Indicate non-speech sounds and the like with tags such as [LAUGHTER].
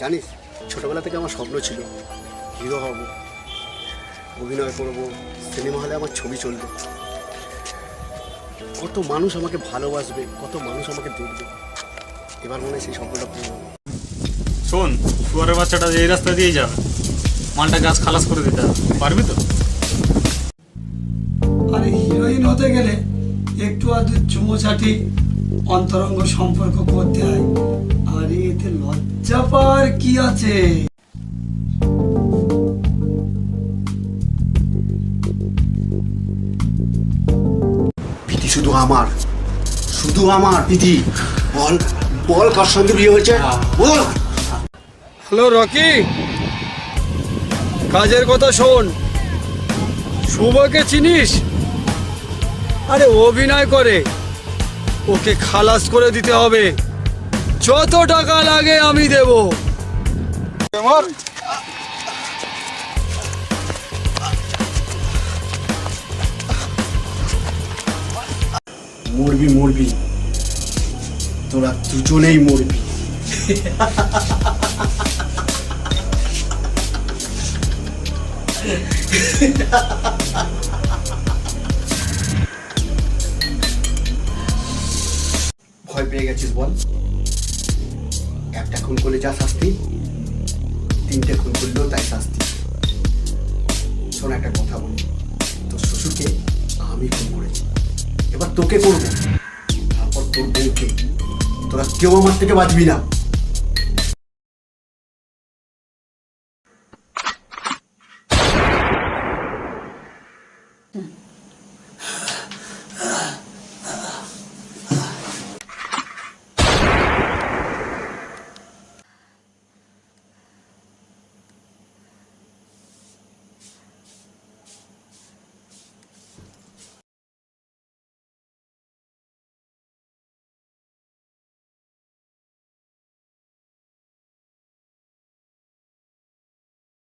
জানিস ছোটবেলা থেকে আমার স্বপ্ন ছিল হিরো হব অভিনয় করব সিনেমা হলে আমার ছবি চলবে। কত মানুষ আমাকে ভালোবাসবে কত মানুষ আমাকে দেখবে। এবার মনে হয় সেই স্বপ্নটা পূর্ণ হবে। শোন শুয়ারের বাচ্চাটা যে এই রাস্তা দিয়ে যাবে। মালটা গাছ খালাস করে দিতে হবে। পারবি তো? আরে হিরোইন হতে গেলে একটু আধটু চুমোচাটি অন্তরঙ্গ সম্পর্ক করতে হয়। আর এতে লজ্জা পাওয়ার কি আছে? প্রীতি শুধু আমার। শুধু আমার প্রীতি। বল বল কার সঙ্গে বিয়ে হয়েছে? বল। Hello Rocky. কাজের কথা শোন। শুভকে চিনিস? আরে অভিনয় করে। ওকে খালাস করে দিতে হবে। যত টাকা লাগে আমি দেব। মরবি মরবি। তোরা দুজনেই মরবি। [LAUGHS] পেয়ে গেছিস বল। একটা খুন করলে যা শাস্তি, তিনটে খুন করলেও তাই শাস্তি। শোন, একটা কথা বলি। তোর শ্বশুরকে আমি খুন করেছি। এবার তোকে করব। তারপর তোর বউকে। তোরা কেউ আমার থেকে বাঁচবি না। হুম।